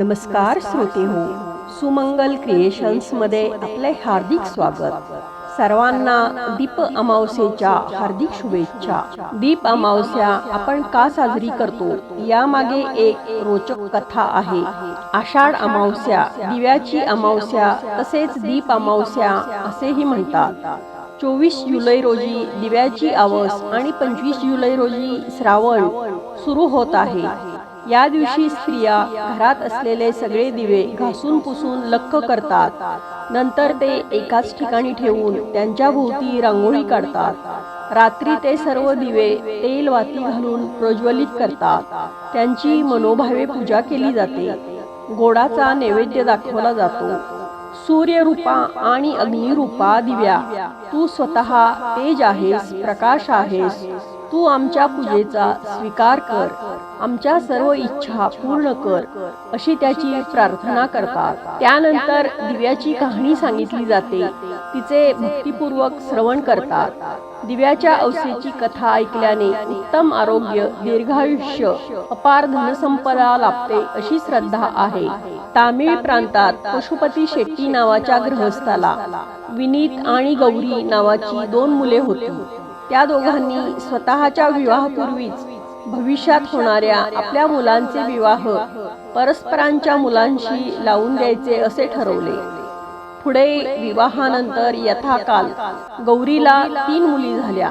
नमस्कार श्रोते हो सुमंगल क्रिएशन्समध्ये आपले हार्दिक स्वागत. सर्वांना दीप अमावस्येच्या हार्दिक शुभेच्छा. दीप अमावस्या आपण का साजरी करतो यामागे एक रोचक कथा आहे. आषाढ अमावस्या दिव्याची अमावस्या तसेच दीप अमावस्या असेही म्हणतात. चोवीस जुलै रोजी दिव्याची आवस आणि पंचवीस जुलै रोजी श्रावण सुरू होत आहे. या दिवशी स्त्रिया घरात असलेले सगळे दिवे घासून पुसून लख करतात. नंतर ते एकाच ठिकाणी ठेवून त्यांच्या भोवती रांगोळी काढतात. रात्री ते सर्व दिवे तेल वाती घालून प्रज्वलित करतात. त्यांची मनोभावे पूजा केली जाते. गोडाचा नैवेद्य दाखवला जातो. सूर्यरूपा आणि अग्निरूपा दिव्या तू स्वतः तेज आहेस प्रकाश आहेस. तू आमच्या पूजेचा स्वीकार कर. आमच्या सर्व इच्छा पूर्ण कर अशी त्याची प्रार्थना करतात त्यानंतर दिव्याची कहाणी सांगितली जाते. तिचे भक्तिपूर्वक श्रवण करतात. दिव्याच्या अवसेची कथा ऐकल्याने उत्तम आरोग्य दीर्घायुष्य अपार धनसंपदा लाभते अशी श्रद्धा आहे. तामिळ प्रांतात पशुपती शेट्टी नावाच्या गृहस्थाला विनीत आणि गौरी नावाची दोन मुले होती. त्या दोघांनी स्वतःच्या विवाहापूर्वीच भविष्यात होणाऱ्या आपल्या मुलांचे विवाह परस्परांच्या मुलांशी लावून द्यायचे असे ठरवले. पुढे विवाहानंतर यथाकाल गौरीला तीन मुली झाल्या.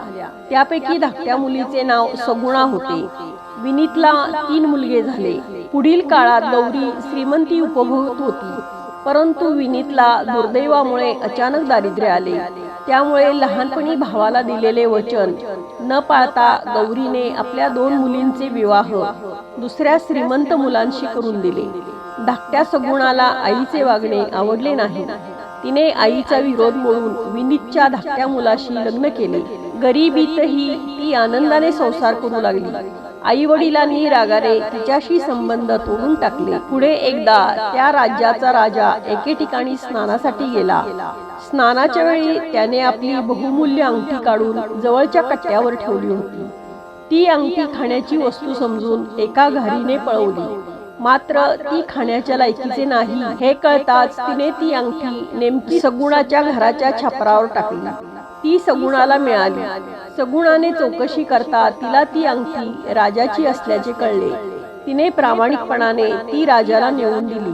त्यापैकी धाकट्या मुलीचे नाव सगुणा होते. विनीतला तीन मुलगे झाले. पुढील काळात गौरी श्रीमंती उपभोगत होती. परंतु विनीतला दुर्दैवामुळे अचानक दारिद्र्य आले. त्यामुळे लहानपणी भावाला दिलेले वचन न पाळता गौरीने आपल्या दोन मुलींचे विवाह दुसऱ्या श्रीमंत मुलांशी करून दिले. धाकट्या सगुणाला आईचे वागणे आवडले नाही. तिने आईचा विरोध मोडून विनीतच्या धाकट्या मुलाशी लग्न केले. गरिबीतही ती आनंदाने संसार करू लागली. आई वडिलांनी रागाने तिच्याशी संबंध तोडून टाकले. पुढे एकदा त्या राज्याचा राजा एके ठिकाणी स्नानासाठी गेला. स्नानाच्या वेळी त्याने आपली बहुमूल्य अंगठी काढून जवळच्या कट्ट्यावर ठेवली होती. ती अंगठी खाण्याची वस्तू समजून एका घारीने पळवली. मात्र ती खाण्याच्या लायकीचे नाही. हे कळताच तिने ती अंगठी नेमकी सगुणाच्या घराच्या छपरावर टाकली. ती सगुणाला मिळाली. सगुणाने चौकशी करता तिला ती अंगठी राजाची असल्याचे कळले. तिने प्रामाणिकपणाने ती राजाला नेऊन दिली.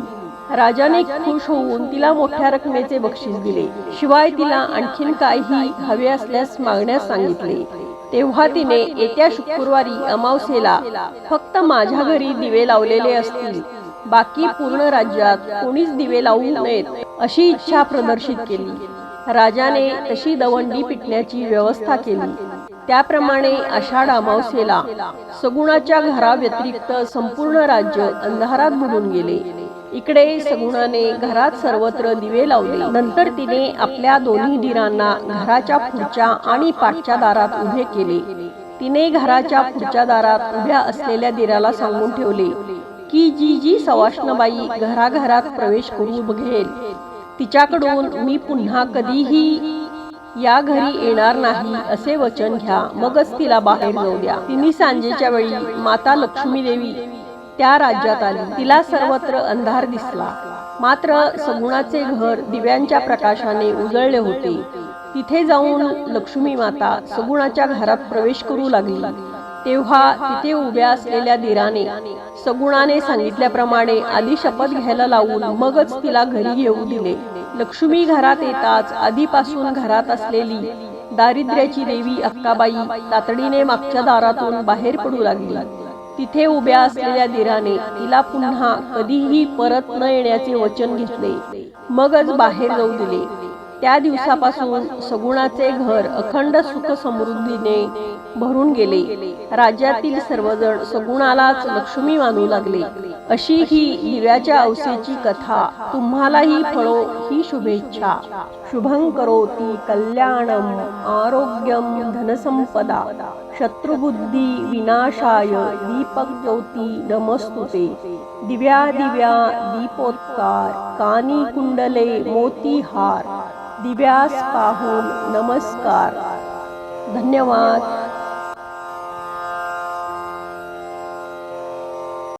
राजाने खुश होऊन तिला मोठ्या रकमेचे बक्षीस दिले. शिवाय तिला आणखीन काही हवे असल्यास मागण्यास सांगितले. तेव्हा तिने येत्या शुक्रवारी अमावस्येला फक्त माझ्या घरी दिवे लावलेले असतील. बाकी पूर्ण राज्यात कोणीच दिवे लावू नयेत अशी इच्छा प्रदर्शित केली. राजाने तशी दवंडी पिटण्याची व्यवस्था केली. त्याप्रमाणे आषाढ अमावस्येला सगुणाच्या घराव्यतिरिक्त संपूर्ण राज्य अंधारात बुडून गेले. इकडे सगुणाने घरात सर्वत्र दिवे लावले. नंतर तिने आपल्या दोन्ही दिरांना घराच्या पुढच्या आणि पाठच्या दारात उभे केले. तिने घराच्या पुढच्या दारात उभ्या असलेल्या दिराला सांगून ठेवले की जी जी सवाष्णबाई घराघरात प्रवेश करू बघेल. तिच्याकडून मी पुन्हा कधीही या घरी येणार नाही असे वचन घ्या. मगच तिला बाहेर जाऊ द्या. तिने सांजेच्या वेळी माता लक्ष्मी देवी त्या राज्यात आली. तिला सर्वत्र अंधार दिसला. मात्र सगुणाचे घर दिव्यांच्या प्रकाशाने उजळले होते. तिथे जाऊन लक्ष्मी माता सगुणाच्या घरात प्रवेश करू लागली. तेव्हा तिथे उभ्या असलेल्या दिराने सगुणाने सांगितल्याप्रमाणे आधी शपथ घ्यायला लावून मगच तिला घरी येऊ दिले. लक्ष्मी घरात येताच आधीपासून घरात असलेली दारिद्र्याची देवी अक्काबाई तातडीने मागच्या दारातून बाहेर पडू लागली. तिथे उभ्या असलेल्या दिराने तिला पुन्हा कधीही परत न येण्याचे वचन घेतले. मगच बाहेर जाऊ दिले. त्या दिवसापासून सगुणाचे घर अखंड सुख समृद्धीने भरून गेले. राज्यातील सर्वजण सगुणालाच लक्ष्मी मानू लागले. अशी ही दिव्याच्या अवसेची कथा. तुम्हालाही फळो ही शुभेच्छा. शुभं करोती कल्याणम आरोग्यम धनसंपदा. शत्रुबुद्धी विनाशाय दीपक ज्योती नमस्तुते। दिव्या दिव्या दीपोत्कार कानी कुंडले मोतीहार। दिव्यास पाहून नमस्कार। धन्यवाद।